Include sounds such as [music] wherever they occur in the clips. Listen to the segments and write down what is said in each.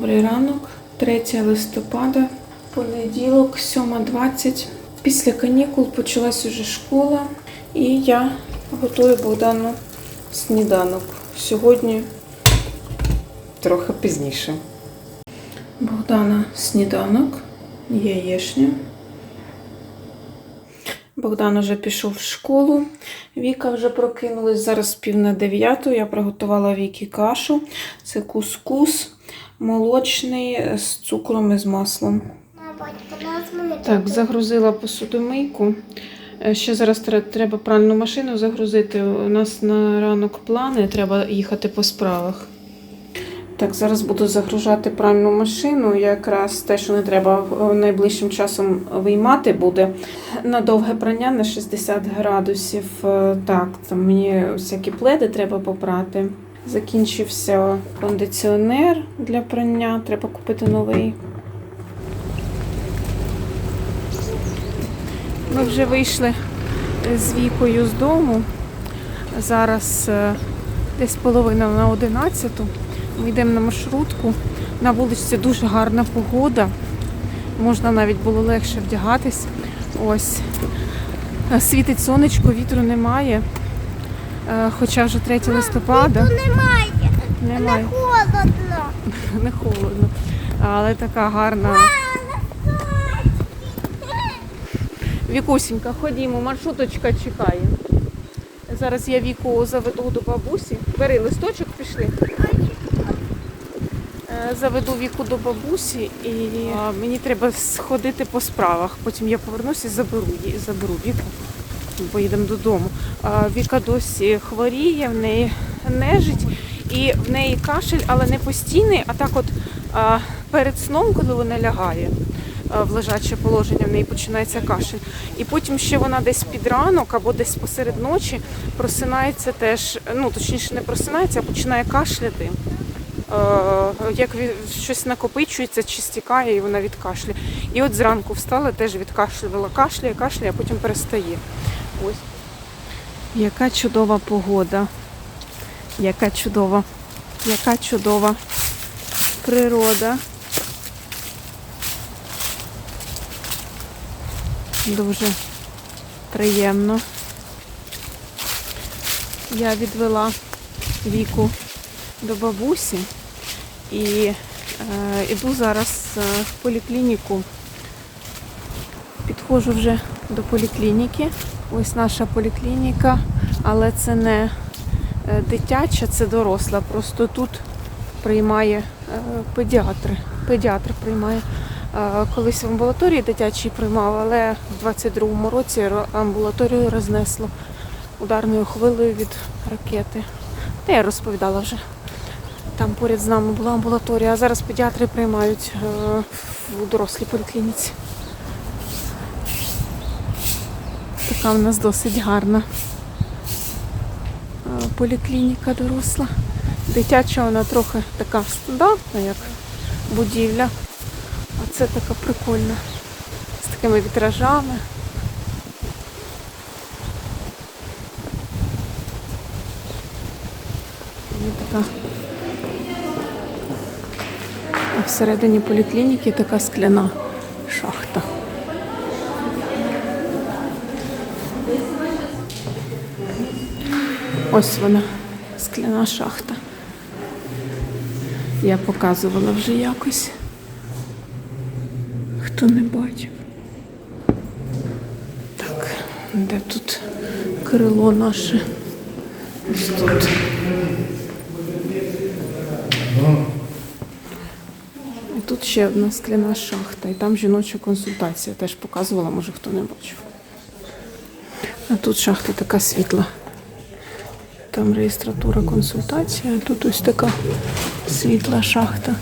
Добрий ранок, 3 листопада, понеділок, 7.20. Після канікул почалась уже школа, і я готую Богдану сніданок. Сьогодні трохи пізніше. Богдана сніданок, яєшня. Богдан уже пішов в школу. Віка вже прокинулась. Зараз пів на дев'яту. Я приготувала Вікі кашу. Це кускус молочний з цукром і з маслом. Так, загрузила посудомийку. Е, Ще зараз треба пральну машину загрузити. У нас на ранок плани, треба їхати по справах. Так, зараз буду загружати пральну машину. Якраз те, що не треба е, найближчим часом виймати буде. На довге прання на 60 градусів. Е, Так, там мені всякі пледи треба попрати. Закінчився кондиціонер для прання, треба купити новий. Ми вже вийшли з вікою з дому. Зараз е, десь половина на 11. Ми йдемо на маршрутку. На вулиці дуже гарна погода. Можна навіть було легше вдягатись. Ось. Е, Світить сонечко, вітру немає. Е, Хоча вже 3 листопада. Немає, Немає. холодно. [laughs] Не холодно. Але така гарна. Вікусінька, ходімо, маршруточка чекає. Зараз я віку заведу до бабусі. Бери листочок, пішли. Е, Заведу віку до бабусі і мені треба сходити по справах. Потім я повернуся і заберу її, заберу віку. Поїдемо додому. Віка досі хворіє, в неї нежить і в неї кашель, але не постійний, а так от перед сном, коли вона лягає в лежаче положення, в неї починається кашель. І потім ще вона десь під ранок або десь посеред ночі просинається теж, ну точніше не просинається, а починає кашляти. Е, Як щось накопичується чи стікає, і вона відкашляє. І от зранку встала, теж відкашлювала, кашляє, кашляє, а потім перестає. Ось. Яка чудова погода. Яка чудова, яка чудова природа. Дуже приємно. Я відвела віку до бабусі і е, іду зараз е, в поліклініку. Підходжу вже до поліклініки. Ось наша поліклініка, але це не е, дитяча, це доросла. Просто тут приймає е, педіатр. Педіатр приймає. Е, Колись в амбулаторії дитячий приймав, але в 22-му році амбулаторію рознесло ударною хвилею від ракети. Та я розповідала вже. Там поряд з нами була амбулаторія, а зараз педіатри приймають е, в дорослій поліклініці. Така в нас досить гарна е, поліклініка доросла. Дитяча вона трохи така стандартна, як будівля. А це така прикольна. З такими вітражами. Така. А всередині поліклініки така скляна шахта. Ось вона, скляна шахта. Я показувала вже якось. Хто не бачив. Так, де тут крило наше? Ось тут. І тут ще одна скляна шахта, і там жіноча консультація. Теж показувала, може хто не бачив. А тут шахта така світла. Там реєстратура консультація, тут ось така світла шахта.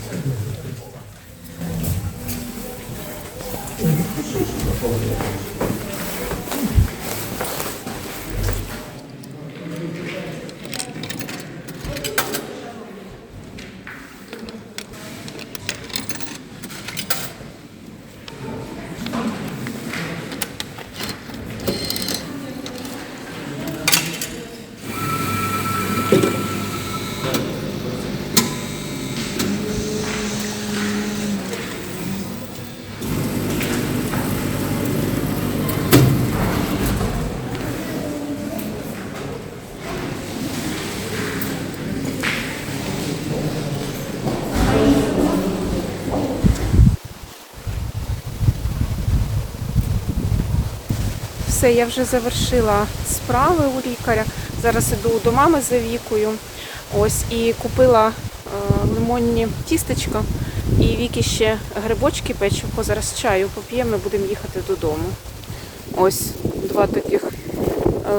Все, я вже завершила справи у лікаря. Зараз іду до мами за вікою. Ось і купила е, лимонні тістечка і віки ще грибочки печивко. Зараз чаю поп'ємо будемо їхати додому. Ось два таких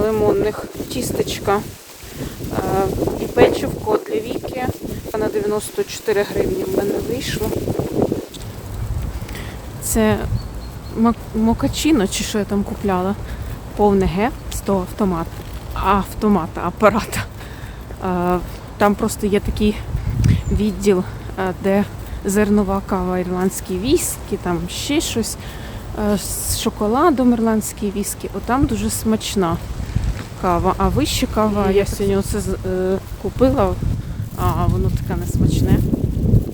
лимонних тістечка е, і печивко для віки. На 94 гривні в мене вийшло. Це мокачино, чи що я там купляла. Повне Г з того автомата. Автомата, апарата. Там просто є такий відділ, де зернова кава, ірландські віскі, там ще щось з шоколадом ірландські віскі. Отам дуже смачна кава. А вище кава я сьогодні оце з- е, купила, а воно таке несмачне.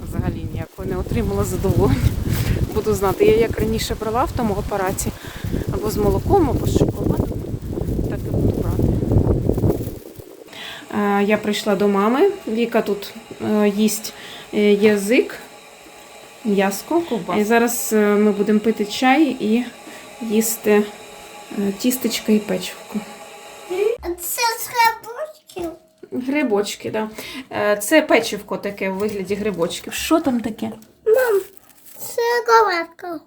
Взагалі ніякого не отримала задоволення. Буду знати. Я як раніше брала в тому апараті або з молоком, або з шоколадом, так і буду брати. Е, Я прийшла до мами. Віка тут е, їсть е, язик, м'яско. І зараз ми будемо пити чай і їсти тістечка і печивку. Це з грибочків. Грибочки, так. Да. Це печивко таке у вигляді грибочків. Що там таке? Це галатка.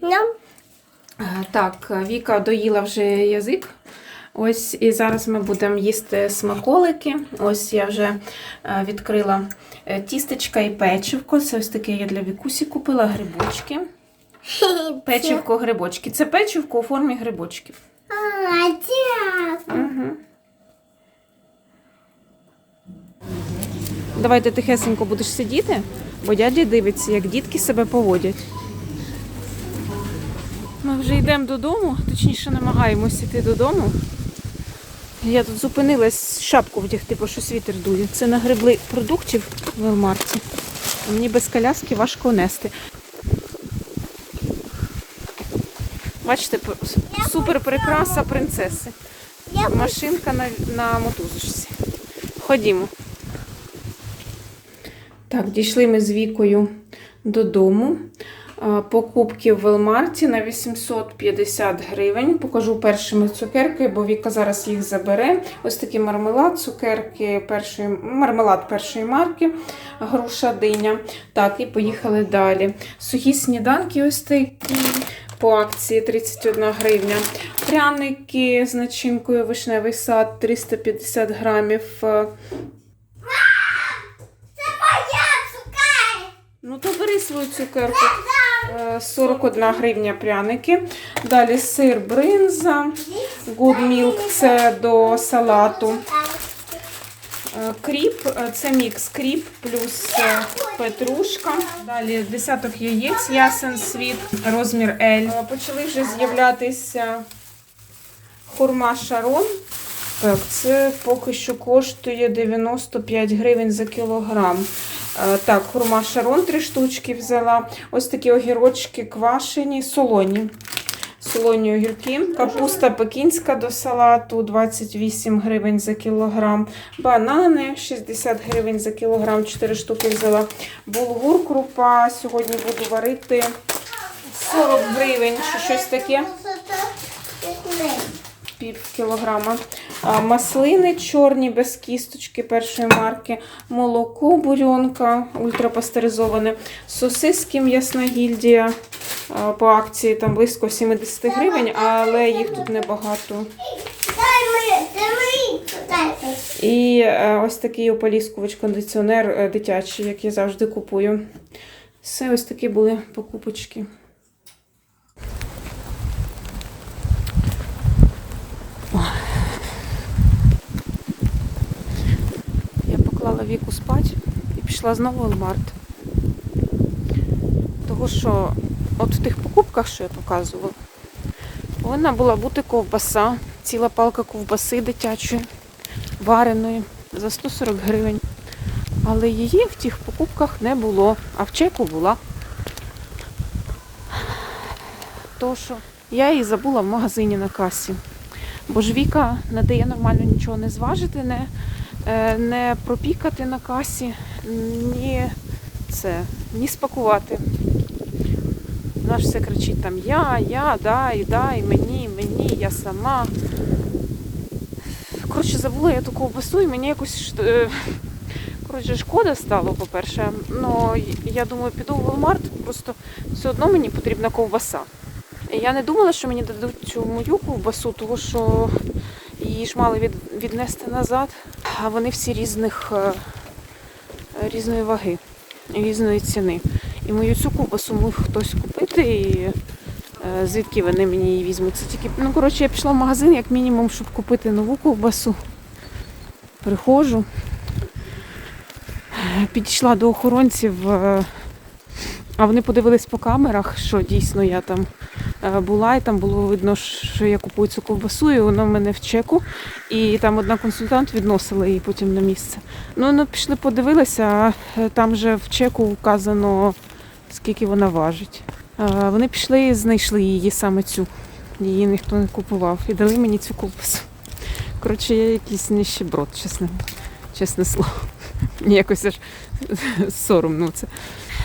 Ням. Е, Так, Віка доїла вже язик. Ось і зараз ми будемо їсти смаколики. Ось я вже е, відкрила е, тістечка і печивко. Це ось таке я для Вікусі купила грибочки. [laughs] Печивко, грибочки. Це печивко у формі грибочків. А, дякую. Угу. Давай ти тихесенько будеш сидіти, бо дядя дивиться, як дітки себе поводять. Ми вже йдемо додому, точніше намагаємося йти додому. Я тут зупинилась шапку вдягти, бо щось вітер дує. Це нагребли продуктів в Велмарті. Мені без коляски важко нести. Бачите, супер прикраса принцеси. Машинка на, на мотузочці. Ходімо. Так, дійшли ми з Вікою додому. Покупки в Велмарті на 850 гривень. Покажу першими цукерки, бо Віка зараз їх забере. Ось такий мармелад, цукерки першої, мармелад першої марки, груша диня. Так, і поїхали далі. Сухі сніданки ось такі по акції 31 гривня. Пряники з начинкою вишневий сад 350 грамів. Ну, то бери свою цукерку. Е, 41 гривня пряники. Далі сир бринза. Good Milk це до салату. Е, Кріп, е, це мікс кріп плюс е, петрушка. Далі десяток яєць, ясен світ, розмір L. Е, Почали вже з'являтися хурма шарон. Так, це поки що коштує 95 гривень за кілограм. Е, Так, хурма шарон три штучки взяла. Ось такі огірочки квашені, солоні. Солоні огірки. Капуста пекінська до салату 28 гривень за кілограм. Банани 60 гривень за кілограм, 4 штуки взяла. Булгур крупа. Сьогодні буду варити 40 гривень, чи щось таке. Пів кілограма. Маслини чорні без кісточки першої марки, молоко бурьонка ультрапастеризоване, сосиски м'ясна гільдія по акції там близько 70 гривень, але їх тут небагато. І е, ось такий ополіскувач кондиціонер е, дитячий, як я завжди купую. Все ось такі були покупочки. Я поклала віку спати і пішла знову в Walmart. Того, що от в тих покупках, що я показувала, повинна була бути ковбаса, ціла палка ковбаси дитячої, вареної за 140 гривень. Але її в тих покупках не було, а в чеку була. То що я її забула в магазині на касі. Бо ж Віка не дає нормально нічого не зважити, не, не пропікати на касі, ні це, ні спакувати. вона ж все кричить там я, я, дай, дай, мені, мені, я сама. Коротше, забула я ту ковбасу і мені якось е, коротше, шкода стало, по-перше. Ну, я думаю, піду в Walmart, просто все одно мені потрібна ковбаса. Я не думала, що мені дадуть цю мою ковбасу, тому що її ж мали від, віднести назад, а вони всі різних, е, різної ваги, різної ціни. І мою цю ковбасу міг хтось купити, і е, звідки вони мені її візьмуть. Це тільки, ну, коротше, я пішла в магазин, як мінімум, щоб купити нову ковбасу. Приходжу. Підійшла до охоронців, е, а вони подивились по камерах, що дійсно я там була, і там було видно, що я купую цю ковбасу, і вона в мене в чеку. І там одна консультант відносила її потім на місце. Ну, ну пішли подивилися, а е, там же в чеку вказано, скільки вона важить. Е, Вони пішли і знайшли її саме цю. Її ніхто не купував. І дали мені цю ковбасу. Коротше, я якийсь нищеброд, чесне, чесне слово. Мені якось аж [laughs] соромно це.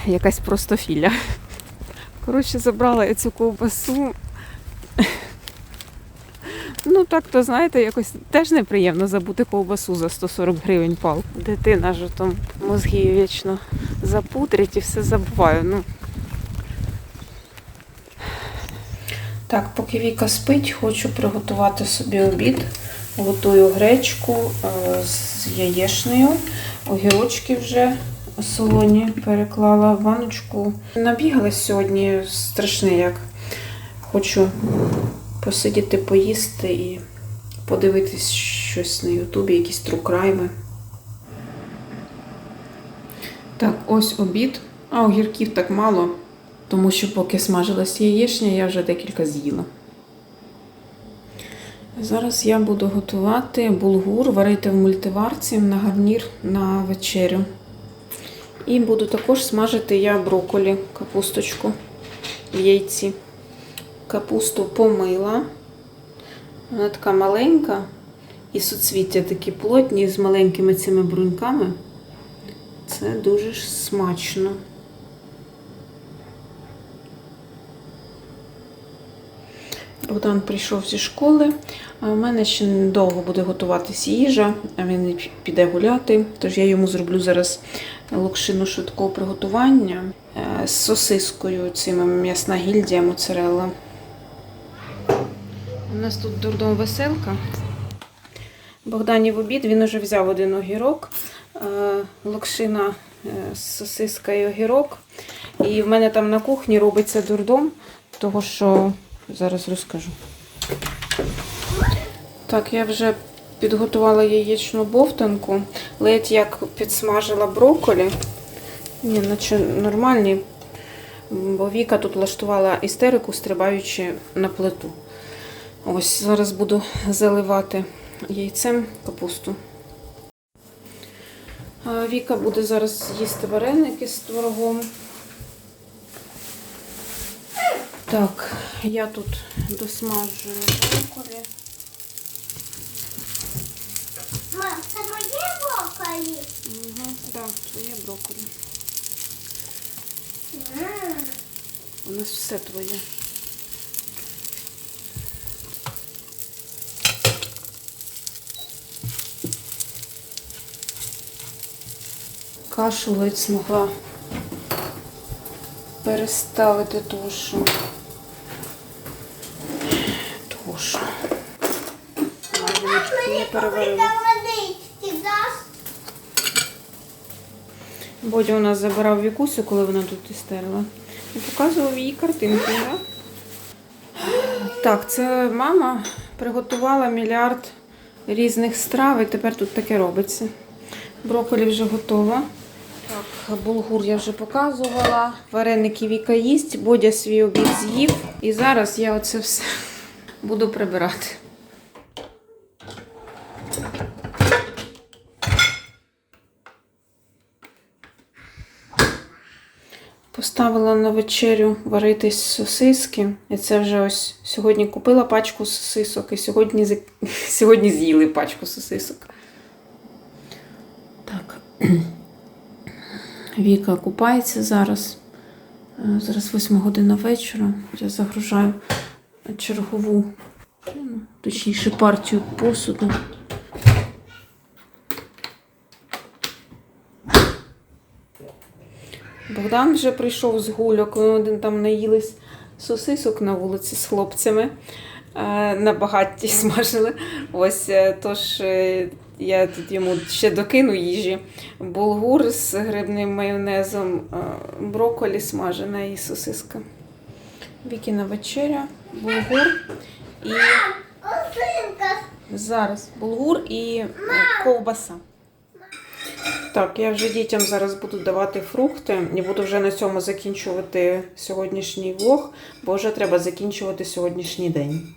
Якась просто філя. Коротше, забрала я цю ковбасу. Ну так, то знаєте, якось теж неприємно забути ковбасу за 140 гривень палку. Дитина ж там мозги вічно запутрять і все забуваю. Ну. Так, поки Віка спить, хочу приготувати собі обід. Готую гречку е, з яєчнею, огірочки вже солоні переклала в баночку. Набігалась сьогодні страшне як. Хочу посидіти, поїсти і подивитись щось на Ютубі, якісь трукрайми. Так, ось обід. А огірків так мало, тому що поки смажилась яєчня, я вже декілька з'їла. Зараз я буду готувати булгур, варити в мультиварці на гарнір на вечерю. І буду також смажити я брокколі, капусточку в яйці. Капусту помила. Вона така маленька. І суцвіття такі плотні з маленькими цими бруньками. Це дуже ж смачно. Богдан прийшов зі школи, а в мене ще довго буде готуватись їжа, а він піде гуляти. Тож я йому зроблю зараз локшину швидкого приготування е, з сосискою, цими м'ясна гільдія моцарелла. У нас тут дурдом веселка. Богданів обід, він уже взяв один огірок, е, локшина е, сосиска і огірок. І в мене там на кухні робиться дурдом, того що зараз розкажу. Так, я вже підготувала яєчну бовтанку, ледь як підсмажила брокколі. Ні, наче нормальні, бо Віка тут влаштувала істерику, стрибаючи на плиту. Ось зараз буду заливати яйцем капусту. Віка буде зараз їсти вареники з творогом. Так, я тут досмажую брокколі. Брокколі? Угу, так, твоє брокколі. У нас все твоє. Кашу ледь змогла переставити тушу. Тушу. Не- не переварила. Бодя у нас забирав Вікусю, коли вона тут істерила. І показував їй картинки, да? Так, це мама приготувала мільярд різних страв, і тепер тут таке робиться. Брокколі вже готова. Так, булгур я вже показувала. Вареники Віка їсть, Бодя свій обід з'їв. І зараз я оце все [laughs] буду прибирати. Поставила на вечерю варитись сосиски. І це вже ось сьогодні купила пачку сосисок і сьогодні, [laughs] сьогодні з'їли пачку сосисок. Так. [clears throat] Віка купається зараз. Е, Зараз 8 година вечора. Я загружаю чергову, ну, точніше, партію посуду. Богдан вже прийшов з гульок, вони один там наїлись сосисок на вулиці з хлопцями. е, На багатті [laughs] смажили. Ось е, тож е, я тут йому ще докину їжі. Булгур з грибним майонезом, брокколі смажена і сосиска. Вікіна вечеря, булгур і зараз булгур і ковбаса. Так, я вже дітям зараз буду давати фрукти і буду вже на цьому закінчувати сьогоднішній влог, бо вже треба закінчувати сьогоднішній день.